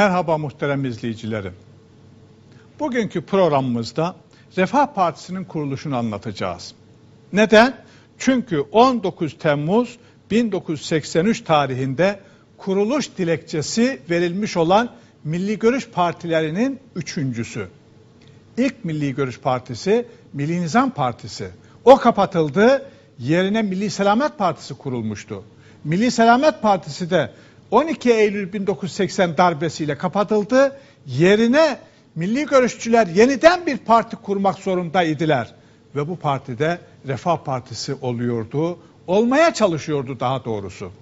Merhaba muhterem izleyicilerim. Bugünkü programımızda Refah Partisi'nin kuruluşunu anlatacağız. Neden? Çünkü 19 Temmuz 1983 tarihinde kuruluş dilekçesi verilmiş olan Milli Görüş Partilerinin üçüncüsü. İlk Milli Görüş Partisi Milli Nizam Partisi. O kapatıldı, yerine Milli Selamet Partisi kurulmuştu. Milli Selamet Partisi de 12 Eylül 1980 darbesiyle kapatıldı. Yerine milli görüşçüler yeniden bir parti kurmak zorundaydılar. Ve bu partide Refah Partisi oluyordu. Olmaya çalışıyordu daha doğrusu.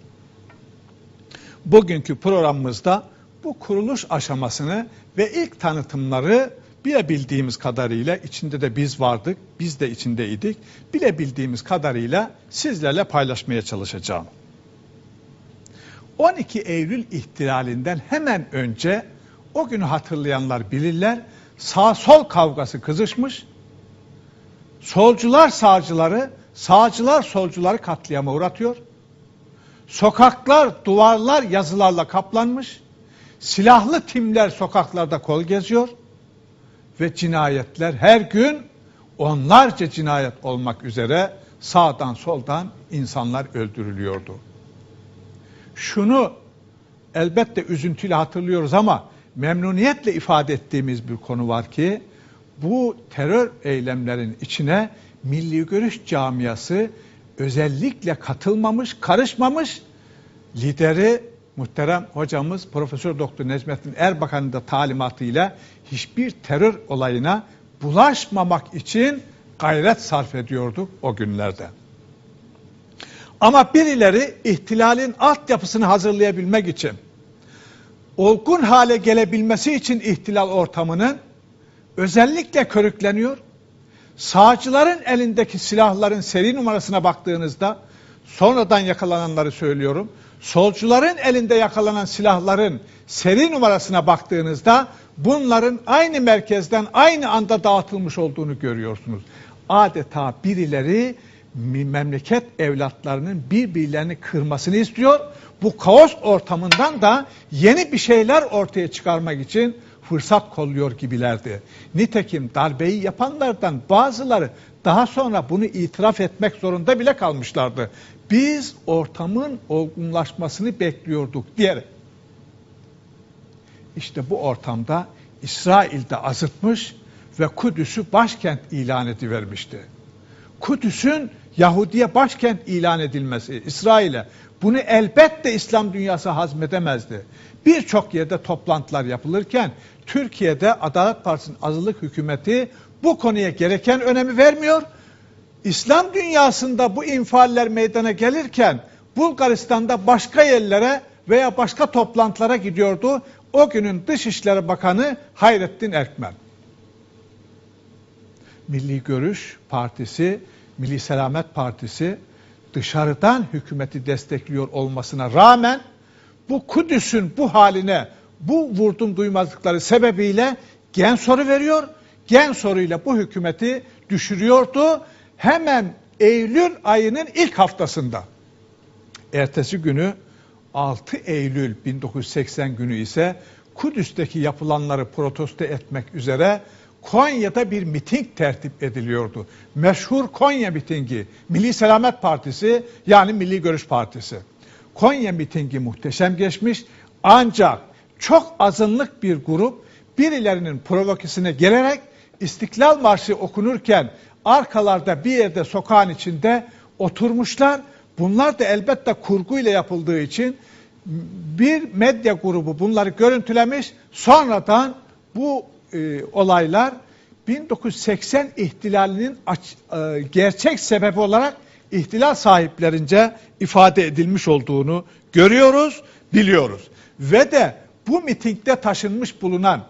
Bugünkü programımızda bu kuruluş aşamasını ve ilk tanıtımları bilebildiğimiz kadarıyla içinde de biz vardık, biz de içindeydik. Bilebildiğimiz kadarıyla sizlerle paylaşmaya çalışacağım. 12 Eylül ihtilalinden hemen önce o günü hatırlayanlar bilirler. Sağ sol kavgası kızışmış. Solcular sağcıları, sağcılar solcuları katliama uğratıyor. Sokaklar, duvarlar yazılarla kaplanmış. Silahlı timler sokaklarda kol geziyor. Ve cinayetler her gün onlarca cinayet olmak üzere sağdan soldan insanlar öldürülüyordu şunu elbette üzüntüyle hatırlıyoruz ama memnuniyetle ifade ettiğimiz bir konu var ki bu terör eylemlerin içine milli görüş camiası özellikle katılmamış, karışmamış lideri muhterem hocamız Profesör Doktor Necmettin Erbakan'ın da talimatıyla hiçbir terör olayına bulaşmamak için gayret sarf ediyorduk o günlerde. Ama birileri ihtilalin altyapısını hazırlayabilmek için, olgun hale gelebilmesi için ihtilal ortamının özellikle körükleniyor. Sağcıların elindeki silahların seri numarasına baktığınızda, sonradan yakalananları söylüyorum, solcuların elinde yakalanan silahların seri numarasına baktığınızda bunların aynı merkezden aynı anda dağıtılmış olduğunu görüyorsunuz. Adeta birileri memleket evlatlarının birbirlerini kırmasını istiyor. Bu kaos ortamından da yeni bir şeyler ortaya çıkarmak için fırsat kolluyor gibilerdi. Nitekim darbeyi yapanlardan bazıları daha sonra bunu itiraf etmek zorunda bile kalmışlardı. Biz ortamın olgunlaşmasını bekliyorduk diyerek. İşte bu ortamda İsrail'de azıtmış ve Kudüs'ü başkent ilan edivermişti. Kudüs'ün Yahudiye başkent ilan edilmesi İsrail'e bunu elbette İslam dünyası hazmedemezdi. Birçok yerde toplantılar yapılırken Türkiye'de Adalet Partisi'nin azınlık hükümeti bu konuya gereken önemi vermiyor. İslam dünyasında bu infialler meydana gelirken Bulgaristan'da başka yerlere veya başka toplantılara gidiyordu. O günün Dışişleri Bakanı Hayrettin Erkmen. Milli Görüş Partisi Milli Selamet Partisi dışarıdan hükümeti destekliyor olmasına rağmen bu Kudüs'ün bu haline, bu vurdum duymazlıkları sebebiyle gen soru veriyor. Gen soruyla bu hükümeti düşürüyordu. Hemen Eylül ayının ilk haftasında. Ertesi günü 6 Eylül 1980 günü ise Kudüs'teki yapılanları protesto etmek üzere Konya'da bir miting tertip ediliyordu. Meşhur Konya mitingi, Milli Selamet Partisi yani Milli Görüş Partisi. Konya mitingi muhteşem geçmiş ancak çok azınlık bir grup birilerinin provokasına gelerek İstiklal Marşı okunurken arkalarda bir yerde sokağın içinde oturmuşlar. Bunlar da elbette kurguyla yapıldığı için bir medya grubu bunları görüntülemiş. Sonradan bu e, olaylar 1980 ihtilalinin aç, e, gerçek sebebi olarak ihtilal sahiplerince ifade edilmiş olduğunu görüyoruz, biliyoruz. Ve de bu mitingde taşınmış bulunan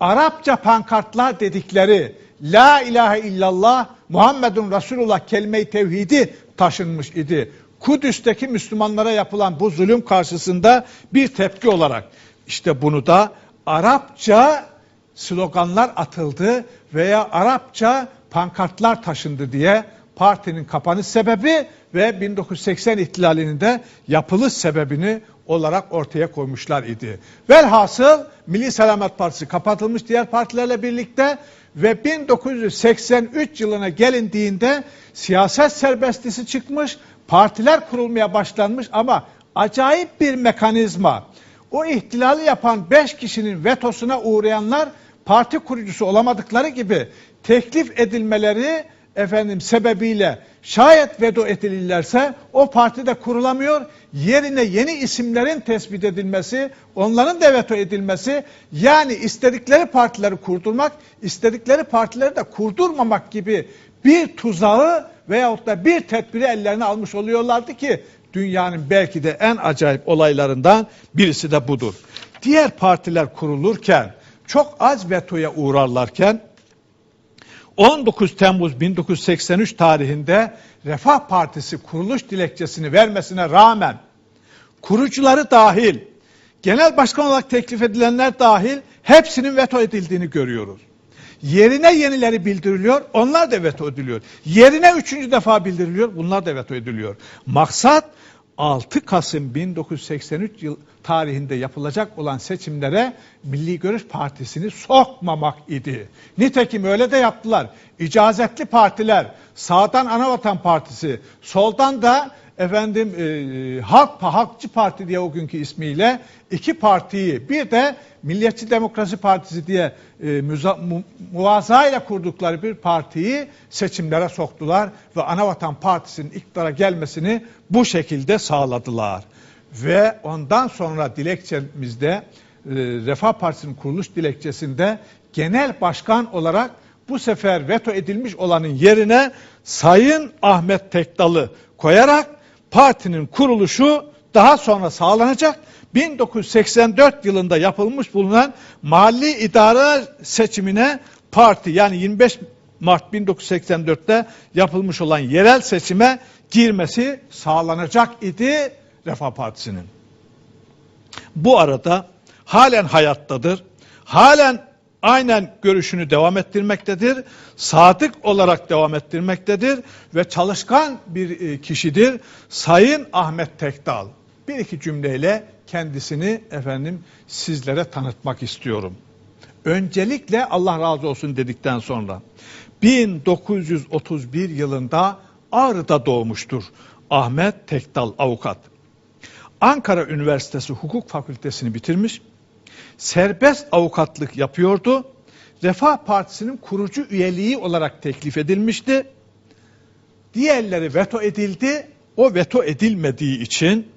Arapça pankartlar dedikleri La ilahe illallah Muhammedun Resulullah kelime-i tevhidi taşınmış idi. Kudüs'teki Müslümanlara yapılan bu zulüm karşısında bir tepki olarak işte bunu da Arapça sloganlar atıldı veya Arapça pankartlar taşındı diye partinin kapanış sebebi ve 1980 ihtilalinin de yapılış sebebini olarak ortaya koymuşlar idi. Velhasıl Milli Selamet Partisi kapatılmış diğer partilerle birlikte ve 1983 yılına gelindiğinde siyaset serbestisi çıkmış, partiler kurulmaya başlanmış ama acayip bir mekanizma. O ihtilali yapan 5 kişinin vetosuna uğrayanlar parti kurucusu olamadıkları gibi teklif edilmeleri efendim sebebiyle şayet veto edilirlerse o parti de kurulamıyor. Yerine yeni isimlerin tespit edilmesi, onların da veto edilmesi yani istedikleri partileri kurdurmak, istedikleri partileri de kurdurmamak gibi bir tuzağı veyahut da bir tedbiri ellerine almış oluyorlardı ki dünyanın belki de en acayip olaylarından birisi de budur. Diğer partiler kurulurken çok az vetoya uğrarlarken 19 Temmuz 1983 tarihinde Refah Partisi kuruluş dilekçesini vermesine rağmen kurucuları dahil, genel başkan olarak teklif edilenler dahil hepsinin veto edildiğini görüyoruz. Yerine yenileri bildiriliyor, onlar da veto ediliyor. Yerine üçüncü defa bildiriliyor, bunlar da veto ediliyor. Maksat 6 Kasım 1983 yıl tarihinde yapılacak olan seçimlere Milli Görüş Partisi'ni sokmamak idi. Nitekim öyle de yaptılar. İcazetli partiler, sağdan Anavatan Partisi, soldan da efendim e, Halk Halkçı Parti diye o günkü ismiyle iki partiyi bir de Milliyetçi Demokrasi Partisi diye e, müza, mu, muvaza ile kurdukları bir partiyi seçimlere soktular ve Anavatan Partisi'nin iktidara gelmesini bu şekilde sağladılar. Ve ondan sonra dilekçemizde e, Refah Partisi'nin kuruluş dilekçesinde genel başkan olarak bu sefer veto edilmiş olanın yerine Sayın Ahmet Tekdal'ı koyarak partinin kuruluşu daha sonra sağlanacak. 1984 yılında yapılmış bulunan mahalli idare seçimine parti yani 25 Mart 1984'te yapılmış olan yerel seçime girmesi sağlanacak idi Refah Partisi'nin. Bu arada halen hayattadır. Halen aynen görüşünü devam ettirmektedir. Sadık olarak devam ettirmektedir ve çalışkan bir e, kişidir. Sayın Ahmet Tekdal. Bir iki cümleyle kendisini efendim sizlere tanıtmak istiyorum. Öncelikle Allah razı olsun dedikten sonra 1931 yılında Ağrı'da doğmuştur. Ahmet Tekdal avukat. Ankara Üniversitesi Hukuk Fakültesini bitirmiş. Serbest avukatlık yapıyordu. Refah Partisi'nin kurucu üyeliği olarak teklif edilmişti. Diğerleri veto edildi. O veto edilmediği için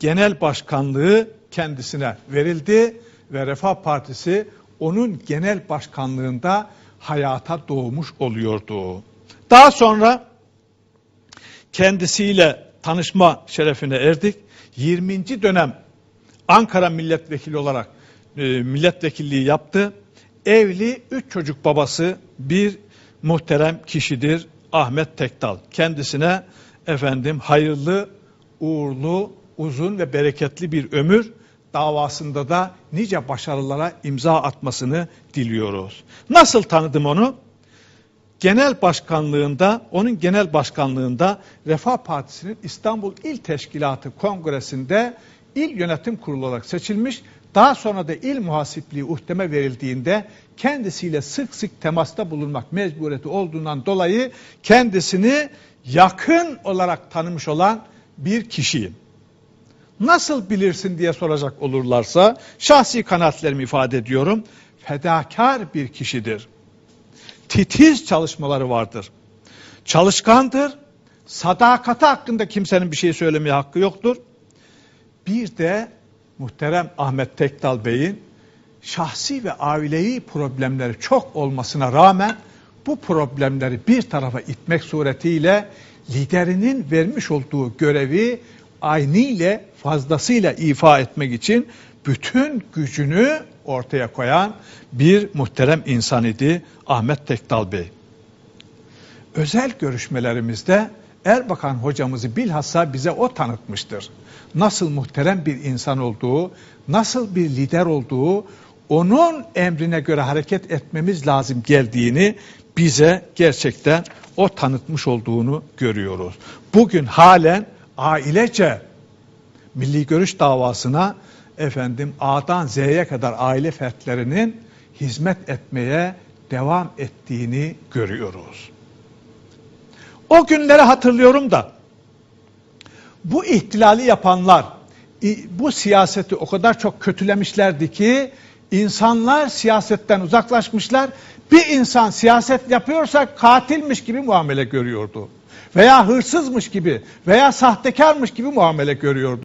genel başkanlığı kendisine verildi ve Refah Partisi onun genel başkanlığında hayata doğmuş oluyordu. Daha sonra kendisiyle tanışma şerefine erdik. 20. dönem Ankara milletvekili olarak e, milletvekilliği yaptı. Evli, üç çocuk babası bir muhterem kişidir Ahmet Tekdal. Kendisine efendim hayırlı, uğurlu, uzun ve bereketli bir ömür davasında da nice başarılara imza atmasını diliyoruz. Nasıl tanıdım onu? Genel başkanlığında, onun genel başkanlığında Refah Partisi'nin İstanbul İl Teşkilatı Kongresi'nde il yönetim kurulu olarak seçilmiş. Daha sonra da il muhasipliği uhdeme verildiğinde kendisiyle sık sık temasta bulunmak mecburiyeti olduğundan dolayı kendisini yakın olarak tanımış olan bir kişiyim. Nasıl bilirsin diye soracak olurlarsa şahsi kanaatlerimi ifade ediyorum. Fedakar bir kişidir. Titiz çalışmaları vardır. Çalışkandır. Sadakati hakkında kimsenin bir şey söylemeye hakkı yoktur. Bir de muhterem Ahmet Tekdal Bey'in şahsi ve ailevi problemleri çok olmasına rağmen bu problemleri bir tarafa itmek suretiyle liderinin vermiş olduğu görevi aynı ile fazlasıyla ifa etmek için bütün gücünü ortaya koyan bir muhterem insan idi Ahmet Tekdal Bey. Özel görüşmelerimizde Erbakan hocamızı bilhassa bize o tanıtmıştır. Nasıl muhterem bir insan olduğu, nasıl bir lider olduğu, onun emrine göre hareket etmemiz lazım geldiğini bize gerçekten o tanıtmış olduğunu görüyoruz. Bugün halen ailece milli görüş davasına efendim A'dan Z'ye kadar aile fertlerinin hizmet etmeye devam ettiğini görüyoruz. O günleri hatırlıyorum da bu ihtilali yapanlar bu siyaseti o kadar çok kötülemişlerdi ki insanlar siyasetten uzaklaşmışlar. Bir insan siyaset yapıyorsa katilmiş gibi muamele görüyordu. Veya hırsızmış gibi veya sahtekarmış gibi muamele görüyordu.